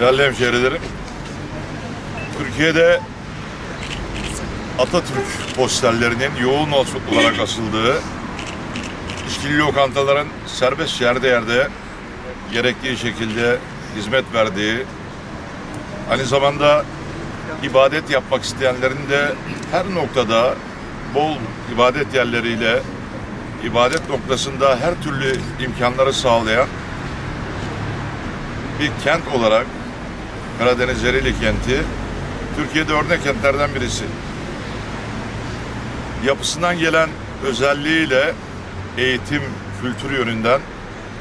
Değerli hemşehrilerim, Türkiye'de Atatürk posterlerinin yoğun olarak asıldığı, işkili lokantaların serbest yerde yerde gerektiği şekilde hizmet verdiği, aynı zamanda ibadet yapmak isteyenlerin de her noktada bol ibadet yerleriyle ibadet noktasında her türlü imkanları sağlayan bir kent olarak Karadeniz Ereğli kenti Türkiye'de örnek kentlerden birisi. Yapısından gelen özelliğiyle eğitim, kültür yönünden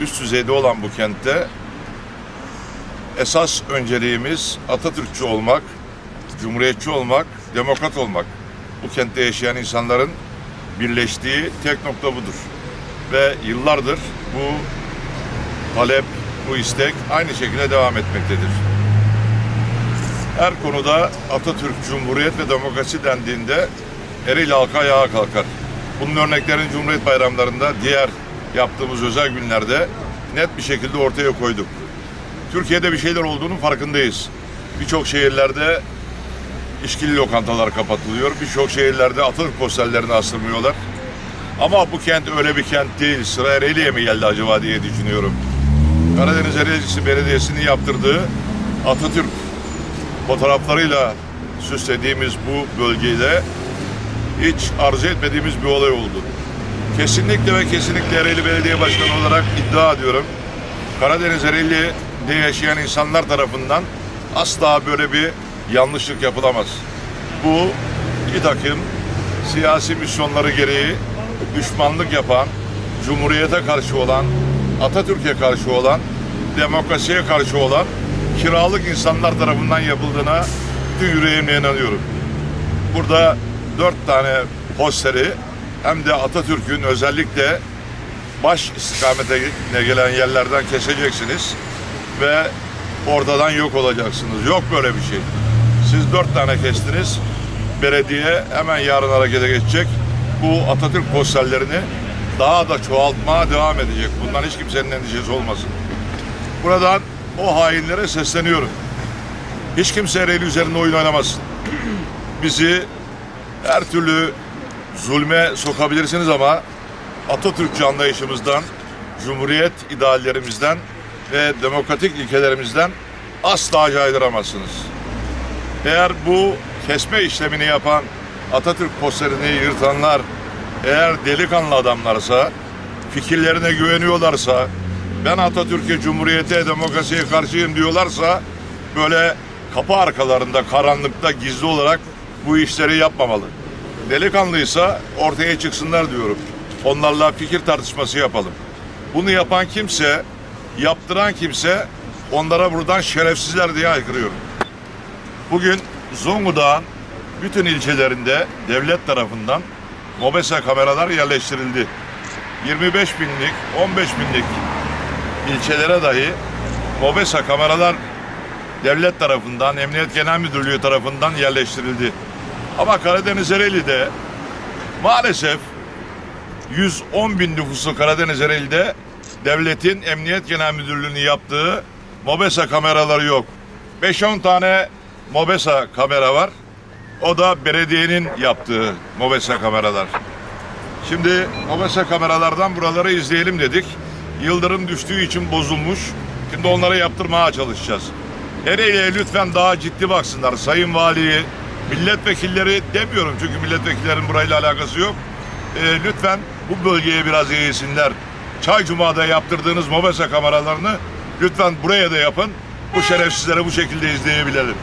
üst düzeyde olan bu kentte esas önceliğimiz Atatürkçü olmak, cumhuriyetçi olmak, demokrat olmak. Bu kentte yaşayan insanların birleştiği tek nokta budur. Ve yıllardır bu talep, bu istek aynı şekilde devam etmektedir. Her konuda Atatürk, Cumhuriyet ve demokrasi dendiğinde Ereğli halka ayağa kalkar. Bunun örneklerini Cumhuriyet bayramlarında diğer yaptığımız özel günlerde net bir şekilde ortaya koyduk. Türkiye'de bir şeyler olduğunun farkındayız. Birçok şehirlerde işkili lokantalar kapatılıyor. Birçok şehirlerde Atatürk posterlerini astırmıyorlar. Ama bu kent öyle bir kent değil. Sıra Ereğli'ye mi geldi acaba diye düşünüyorum. Karadeniz Ereğlisi Belediyesi'nin yaptırdığı Atatürk fotoğraflarıyla süslediğimiz bu bölgeyle hiç arzu etmediğimiz bir olay oldu. Kesinlikle ve kesinlikle Ereğli Belediye Başkanı olarak iddia ediyorum. Karadeniz Ereğli'de yaşayan insanlar tarafından asla böyle bir yanlışlık yapılamaz. Bu bir siyasi misyonları gereği düşmanlık yapan, Cumhuriyete karşı olan, Atatürk'e karşı olan, demokrasiye karşı olan kiralık insanlar tarafından yapıldığına bütün yüreğimle inanıyorum. Burada dört tane posteri hem de Atatürk'ün özellikle baş istikametine gelen yerlerden keseceksiniz ve ortadan yok olacaksınız. Yok böyle bir şey. Siz dört tane kestiniz. Belediye hemen yarın harekete geçecek. Bu Atatürk posterlerini daha da çoğaltmaya devam edecek. Bundan hiç kimsenin endişesi olmasın. Buradan o hainlere sesleniyorum. Hiç kimse Ereğli üzerinde oyun oynamasın. Bizi her türlü zulme sokabilirsiniz ama Atatürkçü anlayışımızdan, Cumhuriyet ideallerimizden ve demokratik ilkelerimizden asla caydıramazsınız. Eğer bu kesme işlemini yapan Atatürk posterini yırtanlar eğer delikanlı adamlarsa, fikirlerine güveniyorlarsa, ben Atatürk'e, Cumhuriyete, demokrasiye karşıyım diyorlarsa böyle kapı arkalarında, karanlıkta gizli olarak bu işleri yapmamalı. Delikanlıysa ortaya çıksınlar diyorum. Onlarla fikir tartışması yapalım. Bunu yapan kimse, yaptıran kimse onlara buradan şerefsizler diye haykırıyorum. Bugün Zonguldak'ın bütün ilçelerinde devlet tarafından MOBESA kameralar yerleştirildi. 25 binlik, 15 binlik ilçelere dahi MOBESA kameralar devlet tarafından, Emniyet Genel Müdürlüğü tarafından yerleştirildi. Ama Karadeniz Ereğli'de maalesef 110 bin nüfuslu Karadeniz Ereğli'de devletin Emniyet Genel Müdürlüğü'nün yaptığı MOBESA kameraları yok. 5-10 tane MOBESA kamera var. O da belediyenin yaptığı MOBESA kameralar. Şimdi MOBESA kameralardan buraları izleyelim dedik. Yıldırım düştüğü için bozulmuş. Şimdi onları yaptırmaya çalışacağız. Ereğli'ye lütfen daha ciddi baksınlar. Sayın Valiyi, milletvekilleri demiyorum çünkü milletvekillerin burayla alakası yok. Ee, lütfen bu bölgeye biraz eğilsinler. Çay Cuma'da yaptırdığınız MOBESA kameralarını lütfen buraya da yapın. Bu şerefsizleri bu şekilde izleyebilelim.